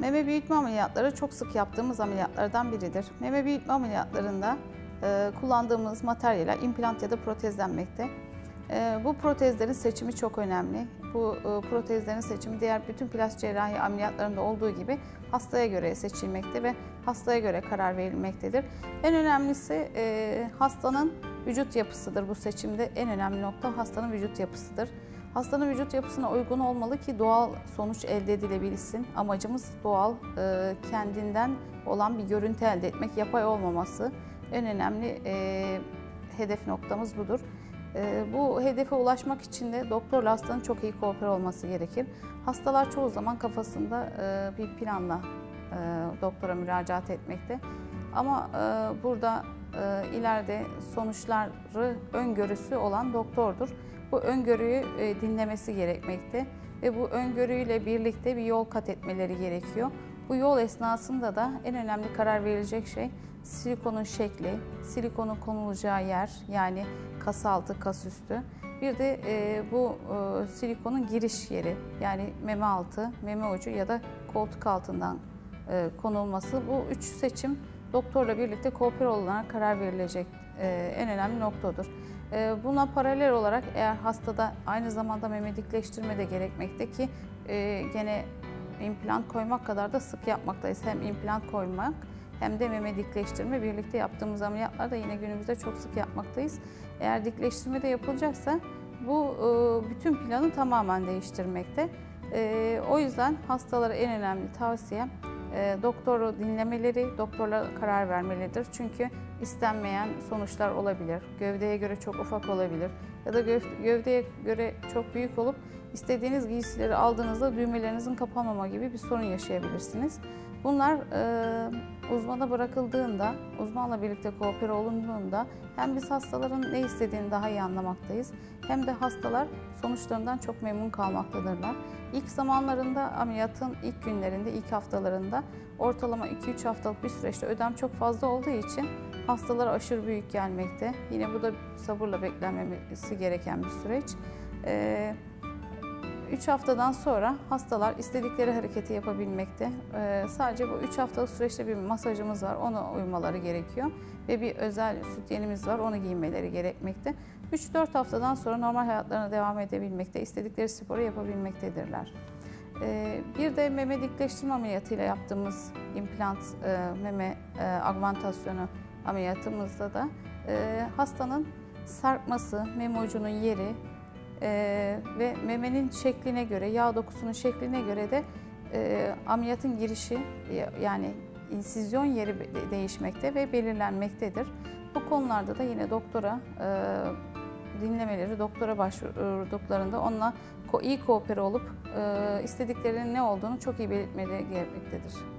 Meme büyütme ameliyatları çok sık yaptığımız ameliyatlardan biridir. Meme büyütme ameliyatlarında e, kullandığımız materyaller implant ya da protezlenmekte. E, bu protezlerin seçimi çok önemli. Bu e, protezlerin seçimi diğer bütün plastik cerrahi ameliyatlarında olduğu gibi hastaya göre seçilmekte ve hastaya göre karar verilmektedir. En önemlisi e, hastanın vücut yapısıdır bu seçimde. En önemli nokta hastanın vücut yapısıdır. Hastanın vücut yapısına uygun olmalı ki doğal sonuç elde edilebilsin. Amacımız doğal, e, kendinden olan bir görüntü elde etmek, yapay olmaması. En önemli e, hedef noktamız budur. E, bu hedefe ulaşmak için de doktorla hastanın çok iyi koopere olması gerekir. Hastalar çoğu zaman kafasında bir planla doktora müracaat etmekte. Ama burada ileride sonuçları öngörüsü olan doktordur bu öngörüyü e, dinlemesi gerekmekte ve bu öngörüyle birlikte bir yol kat etmeleri gerekiyor. Bu yol esnasında da en önemli karar verilecek şey silikonun şekli, silikonun konulacağı yer yani kas altı, kas üstü. Bir de e, bu e, silikonun giriş yeri yani meme altı, meme ucu ya da koltuk altından e, konulması. Bu üç seçim doktorla birlikte kooper olarak karar verilecek e, en önemli noktadır. Ee, buna paralel olarak eğer hastada aynı zamanda meme dikleştirme de gerekmekte ki e, gene implant koymak kadar da sık yapmaktayız. Hem implant koymak hem de meme dikleştirme birlikte yaptığımız ameliyatlarda yine günümüzde çok sık yapmaktayız. Eğer dikleştirme de yapılacaksa bu e, bütün planı tamamen değiştirmekte. E, o yüzden hastalara en önemli tavsiyem e, doktoru dinlemeleri, doktorla karar vermeleridir. Çünkü istenmeyen sonuçlar olabilir. Gövdeye göre çok ufak olabilir ya da gövdeye göre çok büyük olup istediğiniz giysileri aldığınızda düğmelerinizin kapanmama gibi bir sorun yaşayabilirsiniz. Bunlar e, uzmana bırakıldığında, uzmanla birlikte koopere olunduğunda hem biz hastaların ne istediğini daha iyi anlamaktayız hem de hastalar sonuçlarından çok memnun kalmaktadırlar. İlk zamanlarında ameliyatın ilk günlerinde, ilk haftalarında ortalama 2-3 haftalık bir süreçte ödem çok fazla olduğu için hastalara aşırı büyük gelmekte. Yine bu da sabırla beklenmesi gereken bir süreç. Ee, 3 haftadan sonra hastalar istedikleri hareketi yapabilmekte. Ee, sadece bu 3 haftalık süreçte bir masajımız var, ona uymaları gerekiyor. Ve bir özel sütyenimiz var, onu giymeleri gerekmekte. 3-4 haftadan sonra normal hayatlarına devam edebilmekte, istedikleri sporu yapabilmektedirler. Ee, bir de meme dikleştirme ameliyatıyla yaptığımız implant e, meme e, augmentasyonu ameliyatımızda da e, hastanın sarkması, meme yeri, e, ve memenin şekline göre, yağ dokusunun şekline göre de e, ameliyatın girişi yani insizyon yeri değişmekte ve belirlenmektedir. Bu konularda da yine doktora e, dinlemeleri, doktora başvurduklarında onunla iyi koopere olup e, istediklerinin ne olduğunu çok iyi belirtmeleri gerekmektedir.